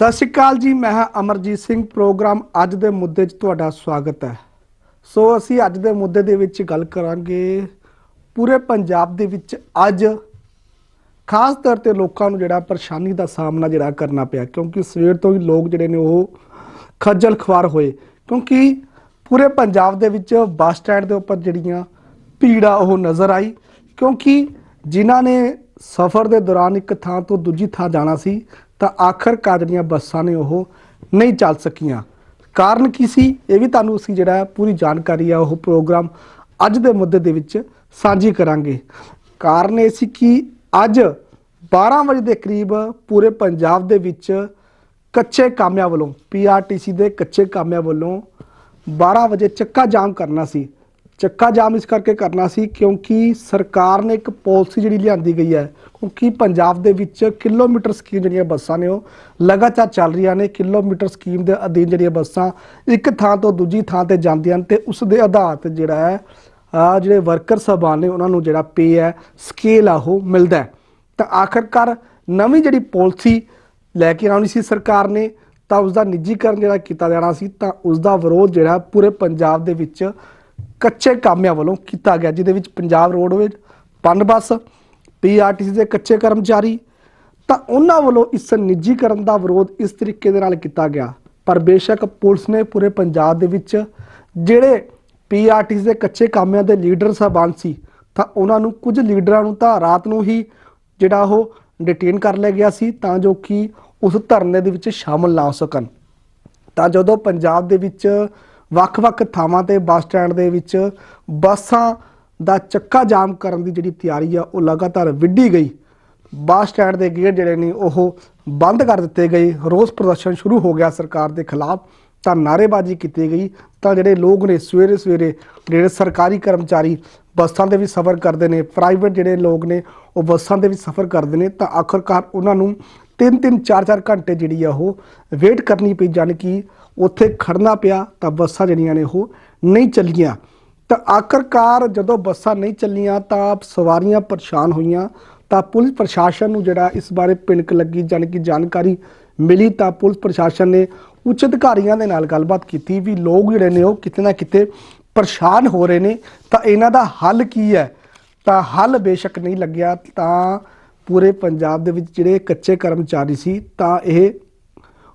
ਸਤਿ ਸ਼੍ਰੀ ਅਕਾਲ ਜੀ, ਮੈਂ ਹਾਂ ਅਮਰਜੀਤ ਸਿੰਘ। ਪ੍ਰੋਗਰਾਮ ਅੱਜ ਦੇ ਮੁੱਦੇ 'ਚ ਤੁਹਾਡਾ ਸਵਾਗਤ ਹੈ। ਸੋ ਅਸੀਂ ਅੱਜ ਦੇ ਮੁੱਦੇ ਦੇ ਵਿੱਚ ਗੱਲ ਕਰਾਂਗੇ ਪੂਰੇ ਪੰਜਾਬ ਦੇ ਵਿੱਚ ਅੱਜ। ਖਾਸ ਤੌਰ ਤੇ ਲੋਕਾਂ ਨੂੰ ਜਿਹੜਾ ਪਰੇਸ਼ਾਨੀ ਦਾ ਸਾਹਮਣਾ ਜਿਹੜਾ ਕਰਨਾ ਪਿਆ, ਕਿਉਂਕਿ ਸਵੇਰ ਤੋਂ ਹੀ ਲੋਕ ਜਿਹੜੇ ਨੇ ਉਹ ਖੱਜਲ ਖਵਾਰ ਹੋਏ। ਕਿਉਂਕਿ ਪੂਰੇ ਪੰਜਾਬ ਦੇ ਵਿੱਚ ਬੱਸ ਸਟੈਂਡ ਦੇ ਉੱਪਰ ਜਿਹੜੀਆਂ ਭੀੜਾ ਉਹ ਨਜ਼ਰ ਆਈ। ਕਿਉਂਕਿ ਜਿਨ੍ਹਾਂ ਨੇ ਸਫ਼ਰ ਦੇ ਦੌਰਾਨ ਇੱਕ ਥਾਂ ਤੋਂ ਦੂਜੀ ਥਾਂ ਜਾਣਾ ਸੀ ਤਾਂ ਆਖਰਕਾਰ ਜਿਹੜੀਆਂ ਬੱਸਾਂ ਨੇ ਉਹ ਨਹੀਂ ਚੱਲ ਸਕੀਆਂ। ਕਾਰਨ ਕੀ ਸੀ? ਇਹ ਵੀ ਤੁਹਾਨੂੰ ਅਸੀਂ ਜਿਹੜਾ ਪੂਰੀ ਜਾਣਕਾਰੀ ਆ, ਉਹ ਪ੍ਰੋਗਰਾਮ ਅੱਜ ਦੇ ਮੁੱਦੇ ਦੇ ਵਿੱਚ ਸਾਂਝੀ ਕਰਾਂਗੇ। ਕਾਰਨ ਇਹ ਸੀ ਕਿ ਅੱਜ 12 ਵਜੇ ਦੇ ਕਰੀਬ ਪੂਰੇ ਪੰਜਾਬ ਦੇ ਵਿੱਚ ਕੱਚੇ ਕਾਮਿਆਂ ਵੱਲੋਂ ਪੀਆਰਟੀਸੀ ਦੇ ਕੱਚੇ ਕਾਮਿਆਂ ਵੱਲੋਂ 12 ਵਜੇ ਚੱਕਾ ਜਾਮ ਕਰਨਾ ਸੀ। ਚੱਕਾ ਜਾਮ ਇਸ ਕਰਕੇ ਕਰਨਾ ਸੀ ਕਿਉਂਕਿ ਸਰਕਾਰ ਨੇ ਇੱਕ ਪਾਲਿਸੀ ਜਿਹੜੀ ਲਿਆਂਦੀ ਗਈ ਹੈ, ਕਿਉਂਕਿ ਪੰਜਾਬ ਦੇ ਵਿੱਚ ਕਿਲੋਮੀਟਰ ਸਕੀਮ ਜਿਹੜੀਆਂ ਬੱਸਾਂ ਨੇ ਉਹ ਲਗਾਤਾਰ ਚੱਲ ਰਹੀਆਂ ਨੇ, ਕਿਲੋਮੀਟਰ ਸਕੀਮ ਦੇ ਅਧੀਨ ਜਿਹੜੀਆਂ ਬੱਸਾਂ ਇੱਕ ਥਾਂ ਤੋਂ ਦੂਜੀ ਥਾਂ ਤੇ ਜਾਂਦੀਆਂ ਨੇ ਤੇ ਉਸ ਦੇ ਆਧਾਰ ਤੇ ਜਿਹੜਾ ਹੈ, ਆ ਜਿਹੜੇ ਵਰਕਰ ਸਭਾ ਨੇ ਉਹਨਾਂ ਨੂੰ ਜਿਹੜਾ ਪੇ ਹੈ, ਸਕੇਲ ਆ ਉਹ ਮਿਲਦਾ ਤਾਂ ਆਖਰਕਾਰ ਨਵੀਂ ਜਿਹੜੀ ਪਾਲਿਸੀ ਲੈ ਕੇ ਆਉਣੀ ਸੀ ਸਰਕਾਰ ਨੇ, ਤਾਂ ਉਸ ਦਾ ਨਿੱਜੀਕਰਨ ਜਿਹੜਾ ਕੀਤਾ ਜਾਣਾ ਸੀ, ਤਾਂ ਉਸ ਦਾ ਵਿਰੋਧ ਜਿਹੜਾ ਪੂਰੇ ਪੰਜਾਬ ਦੇ ਵਿੱਚ ਕੱਚੇ ਕਾਮਿਆਂ ਵੱਲੋਂ ਕੀਤਾ ਗਿਆ, ਜਿਹਦੇ ਵਿੱਚ ਪੰਜਾਬ ਰੋਡਵੇਜ਼, ਪਨ ਬੱਸ ਪੀਆਰਟੀਸੀ ਦੇ ਕੱਚੇ ਕਰਮਚਾਰੀ, ਤਾਂ ਉਹਨਾਂ ਵੱਲੋਂ ਇਸ ਨਿੱਜੀਕਰਨ ਦਾ ਵਿਰੋਧ ਇਸ ਤਰੀਕੇ ਦੇ ਨਾਲ ਕੀਤਾ ਗਿਆ। ਪਰ ਬੇਸ਼ੱਕ ਪੁਲਿਸ ਨੇ ਪੂਰੇ ਪੰਜਾਬ ਦੇ ਵਿੱਚ ਜਿਹੜੇ ਪੀਆਰਟੀਸੀ ਦੇ ਕੱਚੇ ਕਾਮਿਆਂ ਦੇ ਲੀਡਰ ਸਾਹਿਬਾਨ ਸੀ, ਤਾਂ ਉਹਨਾਂ ਨੂੰ ਕੁਝ ਲੀਡਰਾਂ ਨੂੰ ਤਾਂ ਰਾਤ ਨੂੰ ਹੀ ਜਿਹੜਾ ਉਹ ਡਿਟੇਨ ਕਰ ਲਿਆ ਗਿਆ ਸੀ, ਤਾਂ ਜੋ ਕਿ ਉਸ ਧਰਨੇ ਦੇ ਵਿੱਚ ਸ਼ਾਮਲ ਨਾ ਹੋ ਸਕਣ। ਤਾਂ ਜਦੋਂ ਪੰਜਾਬ ਦੇ ਵਿੱਚ ਵੱਖ-ਵੱਖ ਥਾਵਾਂ ਤੇ ਬੱਸ ਸਟੈਂਡ ਦੇ ਵਿੱਚ ਬੱਸਾਂ ਦਾ ਚੱਕਾ ਜਾਮ ਕਰਨ ਦੀ ਜਿਹੜੀ ਤਿਆਰੀ ਆ, ਉਹ ਲਗਾਤਾਰ ਵਿੱਢੀ ਗਈ। ਬੱਸ ਸਟੈਂਡ ਦੇ ਗੇਟ ਜਿਹੜੇ ਨੇ, ਉਹ ਬੰਦ ਕਰ ਦਿੱਤੇ ਗਏ। ਰੋਸ ਪ੍ਰਦਰਸ਼ਨ ਸ਼ੁਰੂ ਹੋ ਗਿਆ। ਸਰਕਾਰ ਦੇ ਖਿਲਾਫ ਤਾਂ ਨਾਅਰੇਬਾਜ਼ੀ ਕੀਤੀ ਗਈ। ਤਾਂ ਜਿਹੜੇ ਲੋਕ ਨੇ ਸਵੇਰੇ ਸਵੇਰੇ ਜਿਹੜੇ ਸਰਕਾਰੀ ਕਰਮਚਾਰੀ ਬੱਸਾਂ ਦੇ ਵੀ ਸਫ਼ਰ ਕਰਦੇ ਨੇ, ਪ੍ਰਾਈਵੇਟ ਜਿਹੜੇ ਲੋਕ ਨੇ, ਉਹ ਬੱਸਾਂ ਦੇ ਵੀ ਸਫ਼ਰ ਕਰਦੇ ਨੇ, ਤਾਂ ਆਖਰਕਾਰ ਉਹਨਾਂ ਨੂੰ ਤਿੰਨ ਤਿੰਨ ਚਾਰ ਚਾਰ ਘੰਟੇ ਜਿਹੜੀ ਆ, ਉਹ ਵੇਟ ਕਰਨੀ ਪਈ। ਜਾਣੀ ਕਿ ਉੱਥੇ ਖੜਨਾ ਪਿਆ ਤਾਂ ਬੱਸਾਂ ਜਿਹੜੀਆਂ ਨੇ ਉਹ ਨਹੀਂ ਚੱਲੀਆਂ। ਤਾਂ ਆਖਰਕਾਰ ਜਦੋਂ ਬੱਸਾਂ ਨਹੀਂ ਚੱਲੀਆਂ ਤਾਂ ਸਵਾਰੀਆਂ ਪਰੇਸ਼ਾਨ ਹੋਈਆਂ। ਤਾਂ ਪੁਲਿਸ ਪ੍ਰਸ਼ਾਸਨ ਨੂੰ ਜਿਹੜਾ ਇਸ ਬਾਰੇ ਪਿੰਕ ਲੱਗੀ ਜਾਣੀ ਕਿ ਜਾਣਕਾਰੀ ਮਿਲੀ ਤਾਂ ਪੁਲਿਸ ਪ੍ਰਸ਼ਾਸਨ ਨੇ ਉੱਚ ਅਧਿਕਾਰੀਆਂ ਦੇ ਨਾਲ ਗੱਲਬਾਤ ਕੀਤੀ ਵੀ ਲੋਕ ਜਿਹੜੇ ਨੇ ਉਹ ਕਿਤੇ ਨਾ ਕਿਤੇ ਪਰੇਸ਼ਾਨ ਹੋ ਰਹੇ ਨੇ। ਤਾਂ ਇਹਨਾਂ ਦਾ ਹੱਲ ਕੀ ਹੈ? ਤਾਂ ਹੱਲ ਬੇਸ਼ੱਕ ਨਹੀਂ ਲੱਗਿਆ ਤਾਂ ਪੂਰੇ ਪੰਜਾਬ ਦੇ ਵਿੱਚ ਜਿਹੜੇ ਕੱਚੇ ਕਰਮਚਾਰੀ ਸੀ ਤਾਂ ਇਹ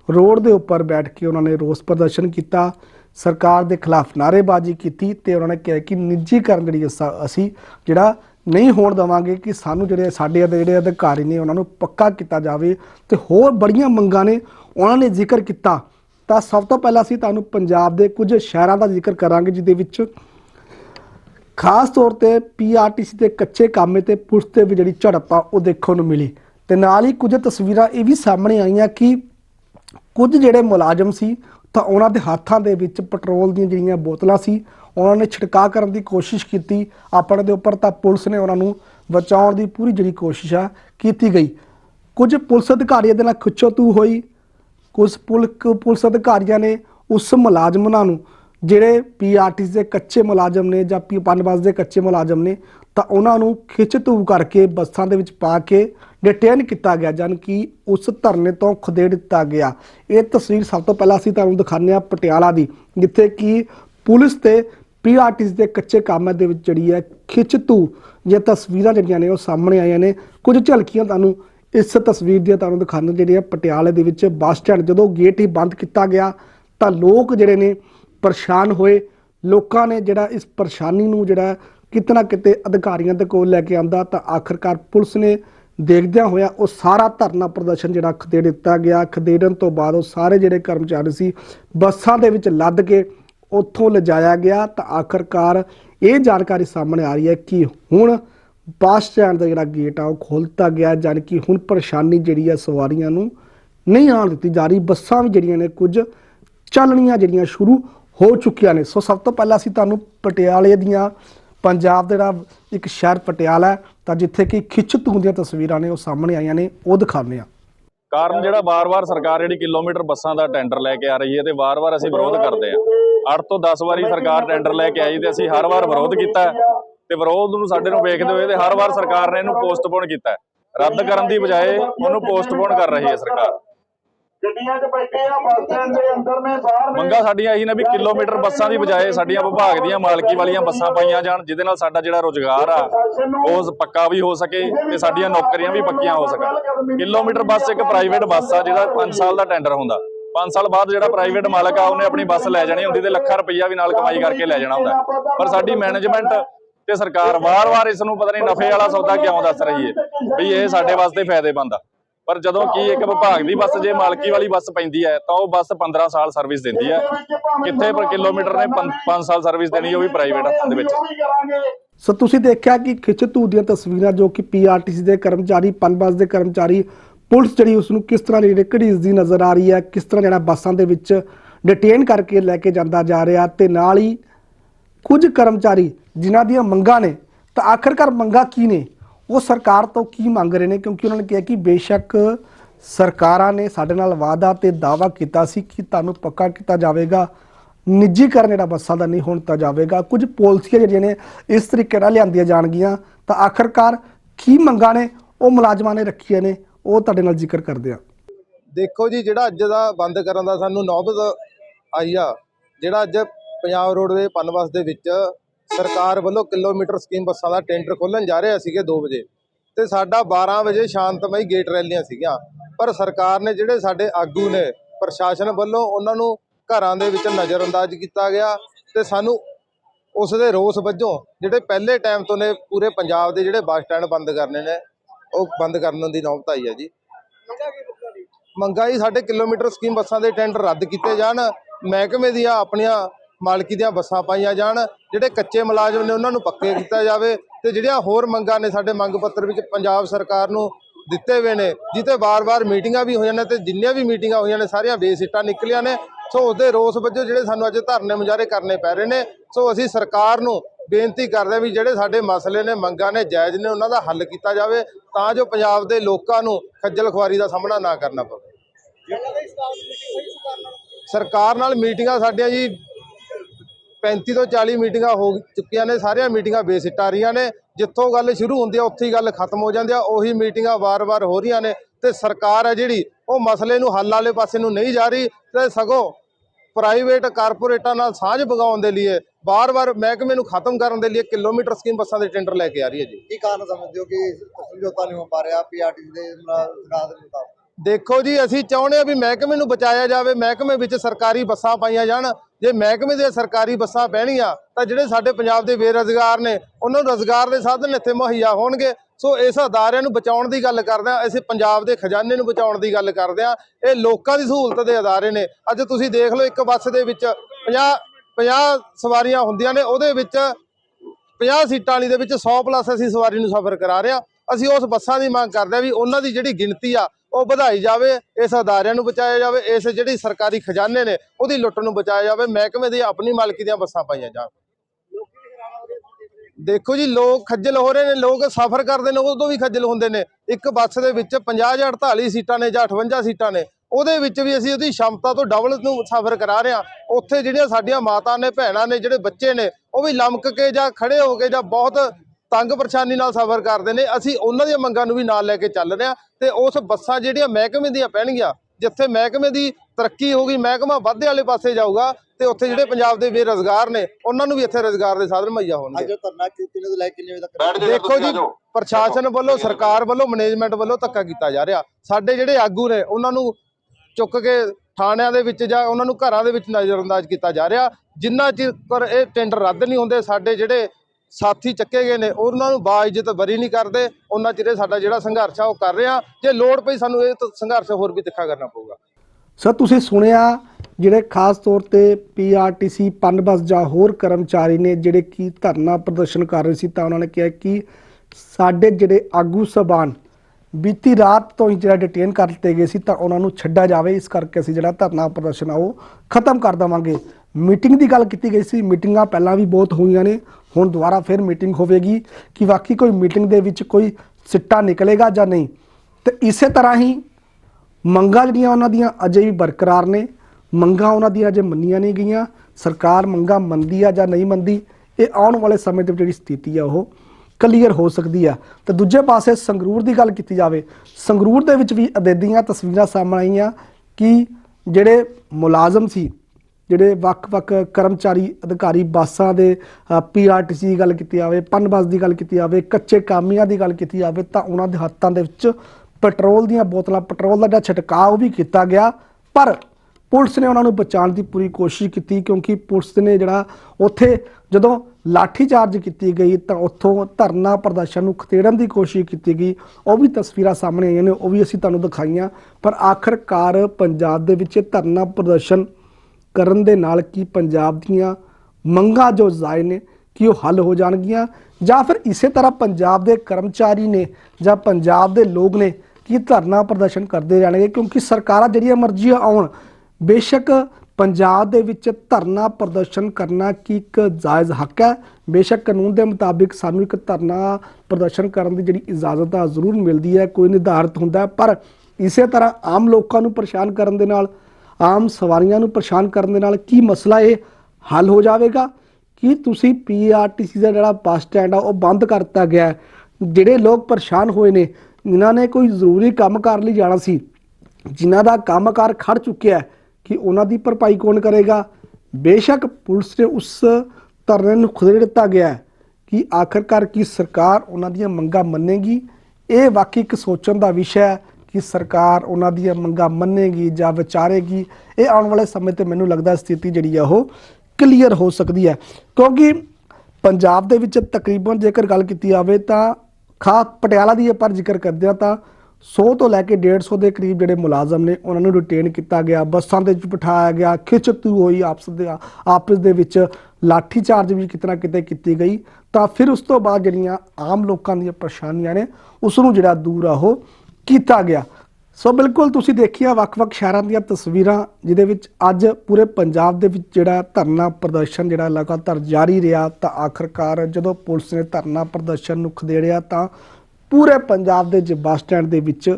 ਰੋਡ ਦੇ ਉੱਪਰ ਬੈਠ ਕੇ ਉਹਨਾਂ ਨੇ ਰੋਸ ਪ੍ਰਦਰਸ਼ਨ ਕੀਤਾ। ਸਰਕਾਰ ਦੇ ਖਿਲਾਫ ਨਾਅਰੇਬਾਜ਼ੀ ਕੀਤੀ ਤੇ ਉਹਨਾਂ ਨੇ ਕਿਹਾ ਕਿ ਨਿੱਜੀਕਰਨ ਜਿਹੜੀ ਅਸੀਂ ਜਿਹੜਾ ਨਹੀਂ ਹੋਣ ਦਵਾਂਗੇ ਕਿ ਸਾਨੂੰ ਜਿਹੜੇ ਸਾਡੇ ਜਿਹੜੇ ਅਧਿਕਾਰੀ ਨੇ ਉਹਨਾਂ ਨੂੰ ਪੱਕਾ ਕੀਤਾ ਜਾਵੇ ਤੇ ਹੋਰ ਬੜੀਆਂ ਮੰਗਾਂ ਨੇ, ਉਹਨਾਂ ਨੇ ਜ਼ਿਕਰ ਕੀਤਾ। ਤਾਂ ਸਭ ਤੋਂ ਪਹਿਲਾਂ ਅਸੀਂ ਤੁਹਾਨੂੰ ਪੰਜਾਬ ਦੇ ਕੁਝ ਸ਼ਹਿਰਾਂ ਦਾ ਜ਼ਿਕਰ ਕਰਾਂਗੇ ਜਿਹਦੇ ਵਿੱਚ ਖਾਸ ਤੌਰ ਤੇ ਪੀਆਰਟੀਸੀ ਦੇ ਕੱਚੇ ਕਾਮੇ ਤੇ ਪੁਲਿਸ ਤੇ ਵੀ ਜਿਹੜੀ ਝੜਪ ਆ ਉਹ ਦੇਖਣ ਨੂੰ ਮਿਲੀ। ਤੇ ਨਾਲ ਹੀ ਕੁਝ ਤਸਵੀਰਾਂ ਇਹ ਵੀ ਸਾਹਮਣੇ ਆਈਆਂ ਕਿ ਕੁਝ ਜਿਹੜੇ ਮੁਲਾਜ਼ਮ ਸੀ ਤਾਂ ਉਹਨਾਂ ਦੇ ਹੱਥਾਂ ਦੇ ਵਿੱਚ ਪੈਟਰੋਲ ਦੀਆਂ ਜਿਹੜੀਆਂ ਬੋਤਲਾਂ ਸੀ, ਉਹਨਾਂ ਨੇ ਛਿੜਕਾਅ ਕਰਨ ਦੀ ਕੋਸ਼ਿਸ਼ ਕੀਤੀ। ਆਪਣੇ ਦੇ ਉੱਪਰ ਤਾਂ ਪੁਲਿਸ ਨੇ ਉਹਨਾਂ ਨੂੰ ਬਚਾਉਣ ਦੀ ਪੂਰੀ ਜਿਹੜੀ ਕੋਸ਼ਿਸ਼ ਆ ਕੀਤੀ ਗਈ। ਕੁਝ ਪੁਲਿਸ ਅਧਿਕਾਰੀਆਂ ਦੇ ਨਾਲ ਖਿੱਚੋਤੂ ਹੋਈ। ਕੁਝ ਪੁਲਿਸ ਪੁਲਿਸ ਅਧਿਕਾਰੀਆਂ ਨੇ ਉਸ ਮੁਲਾਜ਼ਮਾਂ ਨੂੰ, ਜਿਹੜੇ ਪੀਆਰਟੀਸ ਦੇ ਕੱਚੇ ਮੁਲਾਜ਼ਮ ਨੇ ਜਾਂ ਪੀ ਪਨਬਸ ਦੇ ਕੱਚੇ ਮੁਲਾਜ਼ਮ ਨੇ, ਤਾਂ ਉਹਨਾਂ ਨੂੰ ਖਿੱਚ ਧੂ ਕਰਕੇ ਬੱਸਾਂ ਦੇ ਵਿੱਚ ਪਾ ਕੇ ਡਿਟੇਨ ਕੀਤਾ ਗਿਆ ਜਨ ਕਿ ਉਸ ਧਰਨੇ ਤੋਂ ਖਦੇੜ ਦਿੱਤਾ ਗਿਆ। ਇਹ ਤਸਵੀਰ ਸਭ ਤੋਂ ਪਹਿਲਾਂ ਅਸੀਂ ਤੁਹਾਨੂੰ ਦਿਖਾਉਂਦੇ ਹਾਂ ਪਟਿਆਲਾ ਦੀ, ਜਿੱਥੇ ਕਿ ਪੁਲਿਸ ਤੇ ਪੀਆਰਟੀਸ ਦੇ ਕੱਚੇ ਕਾਮਾਂ ਦੇ ਵਿੱਚ ਜਿਹੜੀ ਹੈ ਖਿੱਚ ਧੂ ਜੇ ਤਸਵੀਰਾਂ ਜਿਹੜੀਆਂ ਨੇ ਉਹ ਸਾਹਮਣੇ ਆਈਆਂ ਨੇ। ਕੁਝ ਝਲਕੀਆਂ ਤੁਹਾਨੂੰ ਇਸ ਤਸਵੀਰ ਦੀਆਂ ਤੁਹਾਨੂੰ ਦਿਖਾਉਣ ਜਿਹੜੀ ਹੈ ਪਟਿਆਲੇ ਦੇ ਵਿੱਚ ਬੱਸ ਸਟੈਂਡ ਜਦੋਂ ਗੇਟ ਹੀ ਬੰਦ ਕੀਤਾ ਗਿਆ, ਤਾਂ ਲੋਕ ਜਿਹੜੇ ਨੇ ਪਰੇਸ਼ਾਨ ਹੋਏ। ਲੋਕਾਂ ਨੇ ਜਿਹੜਾ ਇਸ ਪਰੇਸ਼ਾਨੀ ਨੂੰ ਜਿਹੜਾ ਕਿਤੇ ਨਾ ਕਿਤੇ ਅਧਿਕਾਰੀਆਂ ਦੇ ਕੋਲ ਲੈ ਕੇ ਆਂਦਾ, ਤਾਂ ਆਖਰਕਾਰ ਪੁਲਿਸ ਨੇ ਦੇਖਦਿਆਂ ਹੋਇਆ ਉਹ ਸਾਰਾ ਧਰਨਾ ਪ੍ਰਦਰਸ਼ਨ ਜਿਹੜਾ ਖਦੇੜ ਦਿੱਤਾ ਗਿਆ। ਖਦੇੜਨ ਤੋਂ ਬਾਅਦ ਉਹ ਸਾਰੇ ਜਿਹੜੇ ਕਰਮਚਾਰੀ ਸੀ, ਬੱਸਾਂ ਦੇ ਵਿੱਚ ਲੱਦ ਕੇ ਉੱਥੋਂ ਲਿਜਾਇਆ ਗਿਆ। ਤਾਂ ਆਖਰਕਾਰ ਇਹ ਜਾਣਕਾਰੀ ਸਾਹਮਣੇ ਆ ਰਹੀ ਹੈ ਕਿ ਹੁਣ ਬੱਸ ਸਟੈਂਡ ਦਾ ਜਿਹੜਾ ਗੇਟ ਆ, ਉਹ ਖੋਲ੍ਹ ਦਿੱਤਾ ਗਿਆ, ਜਾਣੀ ਕਿ ਹੁਣ ਪਰੇਸ਼ਾਨੀ ਜਿਹੜੀ ਆ ਸਵਾਰੀਆਂ ਨੂੰ ਨਹੀਂ ਆਉਣ ਦਿੱਤੀ ਜਾ ਰਹੀ। ਬੱਸਾਂ ਵੀ ਜਿਹੜੀਆਂ ਨੇ ਕੁਝ ਚੱਲਣੀਆਂ ਜਿਹੜੀਆਂ ਸ਼ੁਰੂ ਹੋ ਚੁੱਕੀਆਂ ਨੇ। ਸੋ ਸਭ ਤੋਂ ਪਹਿਲਾਂ ਅਸੀਂ ਤੁਹਾਨੂੰ ਪਟਿਆਲੇ ਦੀਆਂ ਪੰਜਾਬ ਦਾ ਜਿਹੜਾ ਇੱਕ ਸ਼ਹਿਰ ਪਟਿਆਲਾ ਹੈ, ਤਾਂ ਜਿੱਥੇ ਕਿ ਖਿੱਚ ਧੂੰ ਦੀਆਂ ਤਸਵੀਰਾਂ ਨੇ ਉਹ ਸਾਹਮਣੇ ਆਈਆਂ ਨੇ, ਉਹ ਦਿਖਾਉਂਦੇ ਆ ਕਾਰਨ ਜਿਹੜਾ ਵਾਰ-ਵਾਰ ਸਰਕਾਰ ਜਿਹੜੀ ਕਿਲੋਮੀਟਰ ਬੱਸਾਂ ਦਾ ਟੈਂਡਰ ਲੈ ਕੇ ਆ ਰਹੀ ਹੈ ਤੇ ਵਾਰ-ਵਾਰ ਅਸੀਂ ਵਿਰੋਧ ਕਰਦੇ ਆ 8 ਤੋਂ 10 ਵਾਰੀ ਸਰਕਾਰ ਟੈਂਡਰ ਲੈ ਕੇ ਆਈ ਤੇ ਅਸੀਂ ਹਰ ਵਾਰ ਵਿਰੋਧ ਕੀਤਾ ਤੇ ਵਿਰੋਧ ਨੂੰ ਸਾਡੇ ਨੂੰ ਵੇਖਦੇ ਹੋਏ ਤੇ ਹਰ ਵਾਰ ਸਰਕਾਰ ਨੇ ਇਹਨੂੰ ਪੋਸਟਪੋਨ ਕੀਤਾ ਰੱਦ ਕਰਨ ਦੀ ਬਜਾਏ ਉਹਨੂੰ ਪੋਸਟਪੋਨ ਕਰ ਰਹੀ ਹੈ ਸਰਕਾਰ। ਗੱਡੀਆਂ 'ਚ ਬੈਠੇ ਆ, ਬੱਸ ਸਟੈਂਡ ਦੇ ਅੰਦਰ ਨੇ, ਬਾਹਰ ਨੇ। ਮੰਗਾ ਸਾਡੀਆਂ ਇਹੀ ਨੇ ਵੀ ਕਿਲੋਮੀਟਰ ਬੱਸਾਂ ਦੀ ਬਜਾਏ ਸਾਡੀਆਂ ਵਿਭਾਗ ਦੀਆਂ ਮਾਲਕੀ ਵਾਲੀਆਂ ਬੱਸਾਂ ਪਾਈਆਂ ਜਾਣ, ਜਿਹਦੇ ਨਾਲ ਸਾਡਾ ਜਿਹੜਾ ਰੋਜ਼ਗਾਰ ਆ, ਉਹ ਪੱਕਾ ਵੀ ਹੋ ਸਕੇ ਤੇ ਸਾਡੀਆਂ ਨੌਕਰੀਆਂ ਵੀ ਪੱਕੀਆਂ ਹੋ ਸਕਣ। ਕਿਲੋਮੀਟਰ ਬੱਸ ਇੱਕ ਪ੍ਰਾਈਵੇਟ ਬੱਸ ਆ ਜਿਹੜਾ 5 ਸਾਲ ਦਾ ਟੈਂਡਰ ਹੁੰਦਾ। 5 ਸਾਲ ਬਾਅਦ ਜਿਹੜਾ ਪ੍ਰਾਈਵੇਟ ਮਾਲਕ ਆ, ਉਹਨੇ ਆਪਣੀ ਬੱਸ ਲੈ ਜਾਣੀ ਹੁੰਦੀ ਤੇ ਲੱਖਾਂ ਰੁਪਈਆ ਵੀ ਨਾਲ ਕਮਾਈ ਕਰਕੇ ਲੈ ਜਾਣਾ ਹੁੰਦਾ। ਪਰ ਸਾਡੀ ਮੈਨੇਜਮੈਂਟ ਤੇ ਸਰਕਾਰ ਵਾਰ-ਵਾਰ ਇਸ ਨੂੰ ਪਤਾ ਨਹੀਂ ਨਫੇ ਵਾਲਾ ਸੌਦਾ ਕਿਉਂ ਦੱਸ ਰਹੀ ਹੈ, ਵੀ ਇਹ ਸਾਡੇ ਵਾਸਤੇ ਫਾਇਦੇਮੰਦ ਆ। ਪਰ ਜਦੋਂ ਕੀ ਇੱਕ ਵਿਭਾਗ ਦੀ ਬੱਸ ਜੇ ਮਾਲਕੀ ਵਾਲੀ ਬੱਸ ਪੈਂਦੀ ਹੈ ਤਾਂ ਉਹ ਬੱਸ 15 ਸਾਲ ਸਰਵਿਸ ਦਿੰਦੀ ਹੈ। ਕਿੱਥੇ ਪਰ ਕਿਲੋਮੀਟਰ ਨੇ 5 ਸਾਲ ਸਰਵਿਸ ਦੇਣੀ ਉਹ ਵੀ ਪ੍ਰਾਈਵੇਟ ਹੱਥਾਂ ਦੇ ਵਿੱਚ। ਸੋ ਤੁਸੀਂ ਦੇਖਿਆ ਕਿ ਖਿੱਚਤੂ ਦੀਆਂ ਤਸਵੀਰਾਂ ਜੋ ਕਿ ਪੀਆਰਟੀਸੀ ਦੇ ਕਰਮਚਾਰੀ ਪਨਬਸ ਦੇ ਕਰਮਚਾਰੀ ਪੁਲਿਸ ਜਿਹੜੀ ਉਸ ਨੂੰ ਕਿਸ ਤਰ੍ਹਾਂ ਜਿਹੜੀ ਘੜੀਸਦੀ ਨਜ਼ਰ ਆ ਰਹੀ ਹੈ ਕਿਸ ਤਰ੍ਹਾਂ ਜਿਹੜਾ ਬੱਸਾਂ ਦੇ ਵਿੱਚ ਡਿਟੇਨ ਕਰਕੇ ਲੈ ਕੇ ਜਾਂਦਾ ਜਾ ਰਿਹਾ ਤੇ ਨਾਲ ਹੀ ਕੁਝ ਕਰਮਚਾਰੀ ਜਿਨ੍ਹਾਂ ਦੀਆਂ ਮੰਗਾਂ ਨੇ ਤਾਂ ਆਖਰਕਾਰ ਮੰਗਾਂ ਕੀ ਨੇ? ਉਹ ਸਰਕਾਰ ਤੋਂ ਕੀ ਮੰਗ ਰਹੇ ਨੇ? ਕਿਉਂਕਿ ਉਹਨਾਂ ਨੇ ਕਿਹਾ ਕਿ ਬੇਸ਼ੱਕ ਸਰਕਾਰਾਂ ਨੇ ਸਾਡੇ ਨਾਲ ਵਾਅਦਾ ਤੇ ਦਾਅਵਾ ਕੀਤਾ ਸੀ ਕਿ ਤੁਹਾਨੂੰ ਪੱਕਾ ਕੀਤਾ ਜਾਵੇਗਾ, ਨਿੱਜੀਕਰਨ ਜਿਹੜਾ ਬੱਸਾਂ ਦਾ ਨਹੀਂ ਹੋਣ ਦਿੱਤਾ ਜਾਵੇਗਾ, ਕੁਝ ਪਾਲਿਸੀਆਂ ਜਿਹੜੀਆਂ ਨੇ ਇਸ ਤਰੀਕੇ ਨਾਲ ਲਿਆਂਦੀਆਂ ਜਾਣਗੀਆਂ। ਤਾਂ ਆਖਰਕਾਰ ਕੀ ਮੰਗਾਂ ਨੇ? ਉਹ ਮੁਲਾਜ਼ਮਾਂ ਨੇ ਰੱਖੀਆਂ ਨੇ, ਉਹ ਤੁਹਾਡੇ ਨਾਲ ਜ਼ਿਕਰ ਕਰਦੇ ਆ ਦੇਖੋ ਜੀ, ਜਿਹੜਾ ਅੱਜ ਦਾ ਬੰਦ ਕਰਨ ਦਾ ਸਾਨੂੰ ਨੌਬਤ ਆਈ ਆ, ਜਿਹੜਾ ਅੱਜ ਪੰਜਾਬ ਰੋਡਵੇ ਪਨਬਸ ਦੇ ਵਿੱਚ ਸਰਕਾਰ ਵੱਲੋਂ ਕਿਲੋਮੀਟਰ ਸਕੀਮ ਬੱਸਾਂ ਦਾ ਟੈਂਡਰ ਖੋਲਣ ਜਾ ਰਿਹਾ ਸੀਗੇ 2 ਵਜੇ ਤੇ ਸਾਡਾ 12 ਵਜੇ ਸ਼ਾਂਤਮਈ ਗੇਟ ਰੈਲੀਆਂ ਸੀਗੀਆਂ। ਪਰ ਸਰਕਾਰ ਨੇ ਜਿਹੜੇ ਸਾਡੇ ਆਗੂ ਨੇ ਪ੍ਰਸ਼ਾਸਨ ਵੱਲੋਂ ਉਹਨਾਂ ਨੂੰ ਘਰਾਂ ਦੇ ਵਿੱਚ ਨਜ਼ਰਅੰਦਾਜ਼ ਕੀਤਾ ਗਿਆ ਤੇ ਸਾਨੂੰ ਉਸ ਦੇ ਰੋਸ ਵਜੋਂ ਜਿਹੜੇ ਪਹਿਲੇ ਟਾਈਮ ਤੋਂ ਨੇ ਪੂਰੇ ਪੰਜਾਬ ਦੇ ਜਿਹੜੇ ਬੱਸ ਸਟੈਂਡ ਬੰਦ ਕਰਨੇ ਨੇ ਉਹ ਬੰਦ ਕਰਨ ਦੀ ਨੌਬਤ ਆਈ ਹੈ ਜੀ। ਮੰਗਾਈ ਸਾਡੇ ਕਿਲੋਮੀਟਰ ਸਕੀਮ ਬੱਸਾਂ ਦੇ ਟੈਂਡਰ ਰੱਦ ਕੀਤੇ ਜਾਣ। ਮਹਿਕਮੇ ਦੀਆਂ ਆਪਣੀਆਂ ਮਾਲਕੀ ਦੀਆਂ ਬੱਸਾਂ ਪਾਈਆਂ ਜਾਣ ਜਿਹੜੇ ਕੱਚੇ ਮੁਲਾਜ਼ਮ ਨੇ ਉਹਨਾਂ ਨੂੰ ਪੱਕੇ ਕੀਤਾ ਜਾਵੇ ਤੇ ਜਿਹੜੀਆਂ ਹੋਰ ਮੰਗਾਂ ਨੇ ਸਾਡੇ ਮੰਗ ਪੱਤਰ ਵਿੱਚ ਪੰਜਾਬ ਸਰਕਾਰ ਨੂੰ ਦਿੱਤੇ ਹੋਏ ਨੇ ਜਿੱਤੇ ਵਾਰ-ਵਾਰ ਮੀਟਿੰਗਾਂ ਵੀ ਹੋਈਆਂ ਨੇ ਤੇ ਜਿੰਨੀਆਂ ਵੀ ਮੀਟਿੰਗਾਂ ਹੋਈਆਂ ਨੇ ਸਾਰੀਆਂ ਬੇਸਿੱਟਾਂ ਨਿਕਲੀਆਂ ਨੇ ਸੋ ਉਸ ਦੇ ਰੋਸ ਵਜੋਂ ਜਿਹੜੇ ਸਾਨੂੰ ਅੱਜ ਧਰਨੇ ਮੁਜ਼ਾਹਰੇ ਕਰਨੇ ਪੈ ਰਹੇ ਨੇ ਸੋ ਅਸੀਂ ਸਰਕਾਰ ਨੂੰ ਬੇਨਤੀ ਕਰਦੇ ਹਾਂ ਵੀ ਜਿਹੜੇ ਸਾਡੇ ਮਸਲੇ ਨੇ ਮੰਗਾਂ ਨੇ ਜਾਇਜ਼ ਨੇ ਉਹਨਾਂ ਦਾ ਹੱਲ ਕੀਤਾ ਜਾਵੇ ਤਾਂ ਜੋ ਪੰਜਾਬ ਦੇ ਲੋਕਾਂ ਨੂੰ ਖੱਜਲ ਖੁਆਰੀ ਦਾ ਸਾਹਮਣਾ ਨਾ ਕਰਨਾ ਪਵੇ। ਸਰਕਾਰ ਨਾਲ ਮੀਟਿੰਗਾਂ ਸਾਡੀਆਂ ਜੀ 35 ਤੋਂ 40 ਮੀਟਿੰਗਾਂ ਹੋ ਚੁੱਕੀਆਂ ਨੇ, ਸਾਰੀਆਂ ਮੀਟਿੰਗਾਂ ਬੇਸਿੱਟਾ ਰਹੀਆਂ ਨੇ। ਜਿੱਥੋਂ ਗੱਲ ਸ਼ੁਰੂ ਹੁੰਦੀ ਆ, ਉੱਥੇ ਹੀ ਗੱਲ ਖਤਮ ਹੋ ਜਾਂਦੀ ਆ। ਉਹੀ ਮੀਟਿੰਗਾਂ ਵਾਰ-ਵਾਰ ਹੋ ਰਹੀਆਂ ਨੇ ਤੇ ਸਰਕਾਰ ਹੈ ਜਿਹੜੀ, ਉਹ ਮਸਲੇ ਨੂੰ ਹੱਲ ਵਾਲੇ ਪਾਸੇ ਨੂੰ ਨਹੀਂ ਜਾ ਰਹੀ ਤੇ ਸਗੋਂ ਪ੍ਰਾਈਵੇਟ ਕਾਰਪੋਰੇਟਾਂ ਨਾਲ ਸਾਂਝ ਬਗਾਉਣ ਦੇ ਲਈ ਵਾਰ-ਵਾਰ ਮਹਿਕਮੇ ਨੂੰ ਖਤਮ ਕਰਨ ਦੇ ਲਈ ਕਿਲੋਮੀਟਰ ਸਕੀਮ ਬੱਸਾਂ ਦੇ ਟੈਂਡਰ ਲੈ ਕੇ ਆ ਰਹੀ ਹੈ ਜੀ। ਕੀ ਕਾਰਨ ਸਮਝਦੇ ਹੋ ਕਿ ਸਮਝੌਤਾ ਨਹੀਂ ਹੋ ਪਾ ਰਿਹਾ ਪੀਆਰਟੀ ਦੇ ਨਾਲ ਦੇ ਮੁਤਾਬਕ? ਦੇਖੋ ਜੀ, ਅਸੀਂ ਚਾਹੁੰਦੇ ਆ ਵੀ ਮਹਿਕਮੇ ਨੂੰ ਬਚਾਇਆ ਜਾਵੇ, ਮਹਿਕਮੇ ਵਿੱਚ ਸਰਕਾਰੀ ਬੱਸਾਂ ਪਾਈਆਂ ਜਾਣ। ਜੇ ਮਹਿਕਮੇ ਦੀਆਂ ਸਰਕਾਰੀ ਬੱਸਾਂ ਪੈਣੀਆਂ, ਤਾਂ ਜਿਹੜੇ ਸਾਡੇ ਪੰਜਾਬ ਦੇ ਬੇਰੁਜ਼ਗਾਰ ਨੇ, ਉਹਨਾਂ ਨੂੰ ਰੋਜ਼ਗਾਰ ਦੇ ਸਾਧਨ ਇੱਥੇ ਮੁਹੱਈਆ ਹੋਣਗੇ। ਸੋ ਇਸ ਅਦਾਰਿਆਂ ਨੂੰ ਬਚਾਉਣ ਦੀ ਗੱਲ ਕਰਦੇ ਆ ਅਸੀਂ ਪੰਜਾਬ ਦੇ ਖਜ਼ਾਨੇ ਨੂੰ ਬਚਾਉਣ ਦੀ ਗੱਲ ਕਰਦੇ ਆ ਇਹ ਲੋਕਾਂ ਦੀ ਸਹੂਲਤ ਦੇ ਅਦਾਰੇ ਨੇ। ਅੱਜ ਤੁਸੀਂ ਦੇਖ ਲਓ, ਇੱਕ ਬੱਸ ਦੇ ਵਿੱਚ 50 50 ਸਵਾਰੀਆਂ ਹੁੰਦੀਆਂ ਨੇ, ਉਹਦੇ ਵਿੱਚ 50 ਸੀਟਾਂ ਵਾਲੀ ਦੇ ਵਿੱਚ 100 ਪਲੱਸ ਅਸੀਂ ਸਵਾਰੀ ਨੂੰ ਸਫ਼ਰ ਕਰਾ ਰਹੇ ਹਾਂ। ਅਸੀਂ ਉਸ ਬੱਸਾਂ ਦੀ ਮੰਗ ਕਰਦੇ ਹਾਂ ਵੀ ਉਹਨਾਂ ਦੀ ਜਿਹੜੀ ਗਿਣਤੀ ਆ ਉਹ ਵਧਾਈ ਜਾਵੇ, ਇਸ ਅਦਾਰਿਆਂ ਨੂੰ ਬਚਾਇਆ ਜਾਵੇ, ਇਸ ਜਿਹੜੀ ਸਰਕਾਰੀ ਖਜ਼ਾਨੇ ਨੇ, ਉਹਦੀ ਲੁੱਟ ਨੂੰ ਬਚਾਇਆ ਜਾਵੇ, ਮਹਿਕਮੇ ਦੀ ਆਪਣੀ ਮਾਲਕੀ ਦੀਆਂ ਬੱਸਾਂ ਪਾਈਆਂ ਜਾਣ। ਦੇਖੋ ਜੀ, ਲੋਕ ਖੱਜਲ ਹੋ ਰਹੇ ਨੇ, ਲੋਕ ਸਫ਼ਰ ਕਰਦੇ ਨੇ, ਉਦੋਂ ਵੀ ਖੱਜਲ ਹੁੰਦੇ ਨੇ। ਇੱਕ ਬੱਸ ਦੇ ਵਿੱਚ 50 ਜਾਂ 48 ਸੀਟਾਂ ਨੇ ਜਾਂ 58 ਸੀਟਾਂ ਨੇ, ਉਹਦੇ ਵਿੱਚ ਵੀ ਅਸੀਂ ਉਹਦੀ ਸ਼ਮਤਾ ਤੋਂ ਡਬਲ ਨੂੰ ਸਫ਼ਰ ਕਰਾ ਰਹੇ ਹਾਂ। ਉੱਥੇ ਜਿਹੜੀਆਂ ਸਾਡੀਆਂ ਮਾਤਾ ਨੇ, ਭੈਣਾਂ ਨੇ, ਜਿਹੜੇ ਬੱਚੇ ਨੇ, ਉਹ ਵੀ ਲਮਕ ਕੇ ਜਾਂ ਖੜੇ ਹੋ ਕੇ ਜਾਂ ਬਹੁਤ ਤੰਗ ਪਰੇਸ਼ਾਨੀ ਨਾਲ ਸਫ਼ਰ ਕਰਦੇ ਨੇ। ਅਸੀਂ ਉਹਨਾਂ ਦੀਆਂ ਮੰਗਾਂ ਨੂੰ ਵੀ ਨਾਲ ਲੈ ਕੇ ਚੱਲ ਰਹੇ ਹਾਂ ਤੇ ਉਸ ਬੱਸਾਂ ਜਿਹੜੀਆਂ ਮਹਿਕਮੇ ਦੀਆਂ ਪੈਣਗੀਆਂ ਜਿੱਥੇ ਮਹਿਕਮੇ ਦੀ ਤਰੱਕੀ ਹੋਊਗੀ ਮਹਿਕਮਾ ਵਾਧੇ ਵਾਲੇ ਪਾਸੇ ਜਾਊਗਾ ਤੇ ਉੱਥੇ ਜਿਹੜੇ ਪੰਜਾਬ ਦੇ ਬੇਰੁਜ਼ਗਾਰ ਨੇ ਉਹਨਾਂ ਨੂੰ ਵੀ ਇੱਥੇ ਰੋਜ਼ਗਾਰ ਦੇ ਸਾਧਨ ਮੁਹੱਈਆ ਹੋਣਗੇ। ਅੱਜ ਧਰਨਾ ਕਿੰਨੇ ਤੋਂ ਲੈ ਕੇ ਕਿੰਨੇ ਵਜੇ ਤੱਕ ਦੇਖੋ ਜੀ ਪ੍ਰਸ਼ਾਸਨ ਵੱਲੋਂ ਸਰਕਾਰ ਵੱਲੋਂ ਮੈਨੇਜਮੈਂਟ ਵੱਲੋਂ ਧੱਕਾ ਕੀਤਾ ਜਾ ਰਿਹਾ। ਸਾਡੇ ਜਿਹੜੇ ਆਗੂ ਨੇ ਉਹਨਾਂ ਨੂੰ ਚੁੱਕ ਕੇ ਥਾਣਿਆਂ ਦੇ ਵਿੱਚ ਜਾਂ ਉਹਨਾਂ ਨੂੰ ਘਰਾਂ ਦੇ ਵਿੱਚ ਨਜ਼ਰਅੰਦਾਜ਼ ਕੀਤਾ ਜਾ ਰਿਹਾ। ਜਿੰਨਾ ਚਿਰ ਇਹ ਟੈਂਡਰ ਰੱਦ ਨਹੀਂ ਹੁੰਦੇ ਸਾਡੇ ਜਿਹੜੇ ਸਾਥੀ ਚੱਕੇ ਗਏ ਨੇ, ਉਹਨਾਂ ਨੂੰ ਬਾਇਜ਼ਤ ਬਰੀ ਨਹੀਂ ਕਰਦੇ, ਉਹਨਾਂ ਚਿਰ ਸਾਡਾ ਜਿਹੜਾ ਸੰਘਰਸ਼ ਆ ਉਹ ਕਰ ਰਹੇ। ਜੇ ਲੋੜ ਪਈ ਸਾਨੂੰ ਇਹ ਸੰਘਰਸ਼ ਹੋਰ ਵੀ ਤਿੱਖਾ ਕਰਨਾ ਪਊਗਾ। ਸਰ, ਤੁਸੀਂ ਸੁਣਿਆ ਜਿਹੜੇ ਖਾਸ ਤੌਰ ਤੇ ਪੀਆਰਟੀਸੀ ਪਨਬਸ ਜਾਂ ਹੋਰ ਕਰਮਚਾਰੀ ਨੇ ਜਿਹੜੇ ਕੀ ਧਰਨਾ ਪ੍ਰਦਰਸ਼ਨ ਕਰ ਰਹੇ ਸੀ, ਤਾਂ ਉਹਨਾਂ ਨੇ ਕਿਹਾ ਕਿ ਸਾਡੇ ਜਿਹੜੇ ਆਗੂ ਸਬਾਨ ਬੀਤੀ ਰਾਤ ਤੋਂ ਹੀ ਜਿਹੜਾ ਡਿਟੇਨ ਕਰ ਦਿੱਤੇ ਗਏ ਸੀ, ਤਾਂ ਉਹਨਾਂ ਨੂੰ ਛੱਡਿਆ ਜਾਵੇ। ਇਸ ਕਰਕੇ ਅਸੀਂ ਜਿਹੜਾ ਧਰਨਾ ਪ੍ਰਦਰਸ਼ਨ ਆ ਉਹ ਖਤਮ ਕਰ ਦੇਵਾਂਗੇ। ਮੀਟਿੰਗ ਦੀ ਗੱਲ ਕੀਤੀ ਗਈ ਸੀ, ਮੀਟਿੰਗਾਂ ਪਹਿਲਾਂ ਵੀ ਬਹੁਤ ਹੋਈਆਂ ਨੇ। ਹੁਣ ਦੁਬਾਰਾ ਫਿਰ ਮੀਟਿੰਗ ਹੋਵੇਗੀ ਕਿ ਵਾਕਈ ਕੋਈ ਮੀਟਿੰਗ ਦੇ ਵਿੱਚ ਕੋਈ ਸਿੱਟਾ ਨਿਕਲੇਗਾ ਜਾਂ ਨਹੀਂ। ਤੇ ਇਸੇ ਤਰ੍ਹਾਂ ਹੀ ਮੰਗਾਂ ਜਿਹੜੀਆਂ ਉਹਨਾਂ ਦੀਆਂ ਅਜੇ ਵੀ ਬਰਕਰਾਰ ਨੇ, ਮੰਗਾਂ ਉਹਨਾਂ ਦੀਆਂ ਅਜੇ ਮੰਨੀਆਂ ਨਹੀਂ ਗਈਆਂ, ਸਰਕਾਰ ਮੰਗਾਂ ਮੰਨਦੀ ਆ ਜਾਂ ਨਹੀਂ ਮੰਨਦੀ, ਇਹ ਆਉਣ ਵਾਲੇ ਸਮੇਂ ਦੇ ਵਿੱਚ ਜਿਹੜੀ ਸਥਿਤੀ ਆ ਉਹ ਕਲੀਅਰ ਹੋ ਸਕਦੀ ਆ। ਤੇ ਦੂਜੇ ਪਾਸੇ ਸੰਗਰੂਰ ਦੀ ਗੱਲ ਕੀਤੀ ਜਾਵੇ, ਸੰਗਰੂਰ ਦੇ ਵਿੱਚ ਵੀ ਅਦੇਦੀਆਂ ਤਸਵੀਰਾਂ ਸਾਹਮਣੇ ਆਈਆਂ ਕਿ ਜਿਹੜੇ ਮੁਲਾਜ਼ਮ ਸੀ ਜਿਹੜੇ ਵੱਖ-ਵੱਖ ਕਰਮਚਾਰੀ ਅਧਿਕਾਰੀ, ਬੱਸਾਂ ਦੇ ਪੀਆਰਟੀਸੀ ਦੀ ਗੱਲ ਕੀਤੀ ਜਾਵੇ, ਪਨ ਬੱਸ ਦੀ ਗੱਲ ਕੀਤੀ ਜਾਵੇ, ਕੱਚੇ ਕਾਮਿਆਂ ਦੀ ਗੱਲ ਕੀਤੀ ਜਾਵੇ, ਤਾਂ ਉਹਨਾਂ ਦੇ ਹੱਥਾਂ ਦੇ ਵਿੱਚ ਪੈਟਰੋਲ ਦੀਆਂ ਬੋਤਲਾਂ, ਪੈਟਰੋਲ ਦਾ ਜਿਹੜਾ ਛਿੜਕਾਅ ਉਹ ਵੀ ਕੀਤਾ ਗਿਆ। ਪਰ ਪੁਲਿਸ ਨੇ ਉਹਨਾਂ ਨੂੰ ਬਚਾਉਣ ਦੀ ਪੂਰੀ ਕੋਸ਼ਿਸ਼ ਕੀਤੀ, ਕਿਉਂਕਿ ਪੁਲਿਸ ਨੇ ਜਿਹੜਾ ਉੱਥੇ ਜਦੋਂ ਲਾਠੀ ਚਾਰਜ ਕੀਤੀ ਗਈ, ਤਾਂ ਉੱਥੋਂ ਧਰਨਾ ਪ੍ਰਦਰਸ਼ਨ ਨੂੰ ਖਤੇੜਨ ਦੀ ਕੋਸ਼ਿਸ਼ ਕੀਤੀ ਗਈ। ਉਹ ਵੀ ਤਸਵੀਰਾਂ ਸਾਹਮਣੇ ਆਈਆਂ ਨੇ, ਉਹ ਵੀ ਅਸੀਂ ਤੁਹਾਨੂੰ ਦਿਖਾਈਆਂ। ਪਰ ਆਖਰਕਾਰ ਪੰਜਾਬ ਦੇ ਵਿੱਚ ਧਰਨਾ ਪ੍ਰਦਰਸ਼ਨ ਕਰਨ ਦੇ ਨਾਲ ਕੀ ਪੰਜਾਬ ਦੀਆਂ ਮੰਗਾਂ ਜੋ ਜ਼ਾਇ ਨੇ, ਕਿ ਉਹ ਹੱਲ ਹੋ ਜਾਣਗੀਆਂ? ਜਾਂ ਫਿਰ ਇਸੇ ਤਰ੍ਹਾਂ ਪੰਜਾਬ ਦੇ ਕਰਮਚਾਰੀ ਨੇ ਜਾਂ ਪੰਜਾਬ ਦੇ ਲੋਕ ਨੇ ਕੀ ਧਰਨਾ ਪ੍ਰਦਰਸ਼ਨ ਕਰਦੇ ਰਹਿਣਗੇ? ਕਿਉਂਕਿ ਸਰਕਾਰਾਂ ਜਿਹੜੀਆਂ ਮਰਜ਼ੀਆਂ ਆਉਣ, ਬੇਸ਼ੱਕ ਪੰਜਾਬ ਦੇ ਵਿੱਚ ਧਰਨਾ ਪ੍ਰਦਰਸ਼ਨ ਕਰਨਾ ਕੀ ਇੱਕ ਜਾਇਜ਼ ਹੱਕ ਹੈ? ਬੇਸ਼ੱਕ ਕਾਨੂੰਨ ਦੇ ਮੁਤਾਬਿਕ ਸਾਨੂੰ ਇੱਕ ਧਰਨਾ ਪ੍ਰਦਰਸ਼ਨ ਕਰਨ ਦੀ ਜਿਹੜੀ ਇਜਾਜ਼ਤ ਆ ਜ਼ਰੂਰ ਮਿਲਦੀ ਹੈ, ਕੋਈ ਨਿਰਧਾਰਤ ਹੁੰਦਾ ਪਰ ਇਸੇ ਤਰ੍ਹਾਂ ਆਮ ਲੋਕਾਂ ਨੂੰ ਪਰੇਸ਼ਾਨ ਕਰਨ ਦੇ ਨਾਲ ਆਮ ਸਵਾਰੀਆਂ ਨੂੰ ਪਰੇਸ਼ਾਨ ਕਰਨ ਦੇ ਨਾਲ ਕੀ ਮਸਲਾ ਇਹ ਹੱਲ ਹੋ ਜਾਵੇਗਾ? ਕੀ ਤੁਸੀਂ ਪੀਆਰਟੀਸੀ ਦਾ ਜਿਹੜਾ ਬੱਸ ਸਟੈਂਡ ਆ, ਉਹ ਬੰਦ ਕਰ ਦਿੱਤਾ ਗਿਆ ਜਿਹੜੇ ਲੋਕ ਪਰੇਸ਼ਾਨ ਹੋਏ ਨੇ ਜਿਨ੍ਹਾਂ ਨੇ ਕੋਈ ਜ਼ਰੂਰੀ ਕੰਮ ਕਰ ਲਈ ਜਾਣਾ ਸੀ। ਜਿਨ੍ਹਾਂ ਦਾ ਕੰਮਕਾਰ ਖੜ ਚੁੱਕਿਆ ਕਿ ਉਹਨਾਂ ਦੀ ਭਰਪਾਈ ਕੌਣ ਕਰੇਗਾ? ਬੇਸ਼ੱਕ ਪੁਲਿਸ ਨੇ ਉਸ ਧਰਨੇ ਨੂੰ ਖੁਦੇੜ ਦਿੱਤਾ ਗਿਆ ਕਿ ਆਖਰਕਾਰ ਕੀ ਸਰਕਾਰ ਉਹਨਾਂ ਦੀਆਂ ਮੰਗਾਂ ਮੰਨੇਗੀ? ਇਹ ਵਾਕਈ ਇੱਕ ਸੋਚਣ ਦਾ ਵਿਸ਼ਾ ਹੈ। ਕਿ ਸਰਕਾਰ ਉਹਨਾਂ ਦੀਆਂ ਮੰਗਾਂ ਮੰਨੇਗੀ ਜਾਂ ਵਿਚਾਰੇਗੀ, ਇਹ ਆਉਣ ਵਾਲੇ ਸਮੇਂ ਤੇ ਮੈਨੂੰ ਲੱਗਦਾ ਸਥਿਤੀ ਜਿਹੜੀ ਆ ਉਹ ਕਲੀਅਰ ਹੋ ਸਕਦੀ ਹੈ। ਕਿਉਂਕਿ ਪੰਜਾਬ ਦੇ ਵਿੱਚ ਤਕਰੀਬਨ ਜੇਕਰ ਗੱਲ ਕੀਤੀ ਜਾਵੇ ਤਾਂ ਖਾ ਪਟਿਆਲਾ ਦੀ ਆਪਾਂ ਜ਼ਿਕਰ ਕਰਦੇ ਹਾਂ ਤਾਂ 100 ਤੋਂ ਲੈ ਕੇ 150 ਦੇ ਕਰੀਬ ਜਿਹੜੇ ਮੁਲਾਜ਼ਮ ਨੇ ਉਹਨਾਂ ਨੂੰ ਰਿਟੇਨ ਕੀਤਾ ਗਿਆ। ਬੱਸਾਂ ਦੇ ਵਿੱਚ ਬਿਠਾਇਆ ਗਿਆ, ਖਿੱਚਤੂ ਹੋਈ, ਆਪਸ ਦੇ ਆਪਸ ਦੇ ਵਿੱਚ ਲਾਠੀ ਚਾਰਜ ਵੀ ਕਿਤਨਾ ਕਿਤੇ ਕੀਤੀ ਗਈ। ਤਾਂ ਫਿਰ ਉਸ ਤੋਂ ਬਾਅਦ ਜਿਹੜੀਆਂ ਆਮ ਲੋਕਾਂ ਦੀਆਂ ਪਰੇਸ਼ਾਨੀਆਂ ਨੇ, ਉਸ ਨੂੰ ਜਿਹੜਾ ਦੂਰ ਆ ਉਹ ਕੀਤਾ ਗਿਆ। ਸੋ ਬਿਲਕੁਲ ਤੁਸੀਂ ਦੇਖਿਆ ਵੱਖ-ਵੱਖ ਸ਼ਹਿਰਾਂ ਦੀਆਂ ਤਸਵੀਰਾਂ ਜਿਹਦੇ ਵਿੱਚ ਅੱਜ ਪੂਰੇ ਪੰਜਾਬ ਦੇ ਵਿੱਚ ਜਿਹੜਾ ਧਰਨਾ ਪ੍ਰਦਰਸ਼ਨ ਜਿਹੜਾ ਲਗਾਤਾਰ ਜਾਰੀ ਰਿਹਾ ਤਾਂ ਆਖਰਕਾਰ ਜਦੋਂ ਪੁਲਿਸ ਨੇ ਧਰਨਾ ਪ੍ਰਦਰਸ਼ਨ ਨੂੰ ਖਦੇੜਿਆ ਤਾਂ ਪੂਰੇ ਪੰਜਾਬ ਦੇ ਜ ਬੱਸ ਸਟੈਂਡ ਦੇ ਵਿੱਚ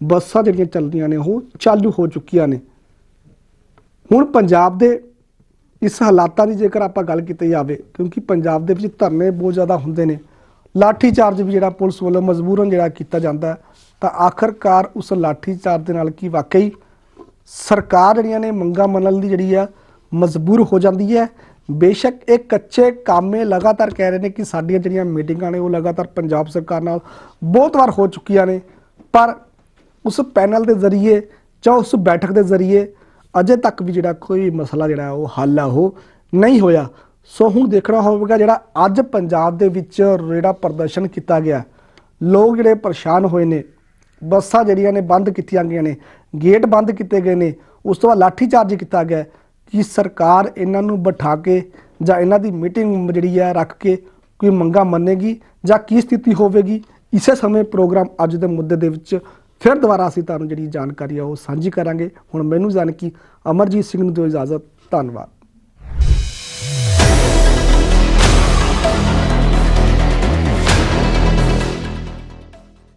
ਬੱਸਾਂ ਜਿਹੜੀਆਂ ਚੱਲਦੀਆਂ ਨੇ ਉਹ ਚਾਲੂ ਹੋ ਚੁੱਕੀਆਂ ਨੇ। ਹੁਣ ਪੰਜਾਬ ਦੇ ਇਸ ਹਾਲਾਤਾਂ ਦੀ ਜੇਕਰ ਆਪਾਂ ਗੱਲ ਕੀਤੀ ਜਾਵੇ ਕਿਉਂਕਿ ਪੰਜਾਬ ਦੇ ਵਿੱਚ ਧਰਨੇ ਬਹੁਤ ਜ਼ਿਆਦਾ ਹੁੰਦੇ ਨੇ ਲਾਠੀ ਚਾਰਜ ਵੀ ਜਿਹੜਾ ਪੁਲਿਸ ਵੱਲੋਂ ਮਜਬੂਰਨ ਜਿਹੜਾ ਕੀਤਾ ਜਾਂਦਾ ਹੈ, ਤਾਂ ਆਖਰਕਾਰ ਉਸ ਲਾਠੀਚਾਰਜ ਦੇ ਨਾਲ ਕੀ ਵਾਕਈ? ਸਰਕਾਰ ਜਿਹੜੀਆਂ ਨੇ ਮੰਗਾਂ ਮੰਨਣ ਦੀ ਜਿਹੜੀ ਆ, ਮਜਬੂਰ ਹੋ ਜਾਂਦੀ ਹੈ। ਬੇਸ਼ੱਕ ਇਹ ਕੱਚੇ ਕਾਮੇ ਲਗਾਤਾਰ ਕਹਿ ਰਹੇ ਨੇ ਕਿ ਸਾਡੀਆਂ ਜਿਹੜੀਆਂ ਮੀਟਿੰਗਾਂ ਨੇ, ਉਹ ਲਗਾਤਾਰ ਪੰਜਾਬ ਸਰਕਾਰ ਨਾਲ ਬਹੁਤ ਵਾਰ ਹੋ ਚੁੱਕੀਆਂ ਨੇ। ਪਰ ਉਸ ਪੈਨਲ ਦੇ ਜ਼ਰੀਏ ਜਾਂ ਉਸ ਬੈਠਕ ਦੇ ਜ਼ਰੀਏ ਅਜੇ ਤੱਕ ਵੀ ਜਿਹੜਾ ਕੋਈ ਮਸਲਾ ਜਿਹੜਾ ਉਹ ਹੱਲ ਆ, ਉਹ ਨਹੀਂ ਹੋਇਆ। ਸੋ ਹੁਣ ਦੇਖਣਾ ਹੋਵੇਗਾ ਜਿਹੜਾ ਅੱਜ ਪੰਜਾਬ ਦੇ ਵਿੱਚ ਜਿਹੜਾ ਪ੍ਰਦਰਸ਼ਨ ਕੀਤਾ ਗਿਆ। ਲੋਕ ਜਿਹੜੇ ਪਰੇਸ਼ਾਨ ਹੋਏ ਨੇ ਬੱਸਾਂ ਜਿਹੜੀਆਂ ਨੇ ਬੰਦ ਕੀਤੀਆਂ ਗਈਆਂ ਨੇ, ਗੇਟ ਬੰਦ ਕੀਤੇ ਗਏ ਨੇ, ਉਸ ਤੋਂ ਬਾਅਦ ਲਾਠੀ ਚਾਰਜ ਕੀਤਾ ਗਿਆ ਕਿ ਸਰਕਾਰ ਇਹਨਾਂ ਨੂੰ ਬਿਠਾ ਕੇ ਜਾਂ ਇਹਨਾਂ ਦੀ ਮੀਟਿੰਗ ਜਿਹੜੀ ਹੈ ਰੱਖ ਕੇ ਕੋਈ ਮੰਗਾ ਮੰਨੇਗੀ ਜਾਂ ਕੀ ਸਥਿਤੀ ਹੋਵੇਗੀ? ਇਸੇ ਸਮੇਂ ਪ੍ਰੋਗਰਾਮ ਅੱਜ ਦੇ ਮੁੱਦੇ ਦੇ ਵਿੱਚ ਫਿਰ ਦੁਬਾਰਾ ਅਸੀਂ ਤੁਹਾਨੂੰ ਜਿਹੜੀ ਜਾਣਕਾਰੀ ਆ ਉਹ ਸਾਂਝੀ ਕਰਾਂਗੇ। ਹੁਣ ਮੈਨੂੰ ਜਾਣ ਕਿ ਅਮਰਜੀਤ ਸਿੰਘ ਨੂੰ ਦਿਓ ਇਜਾਜ਼ਤ। ਧੰਨਵਾਦ।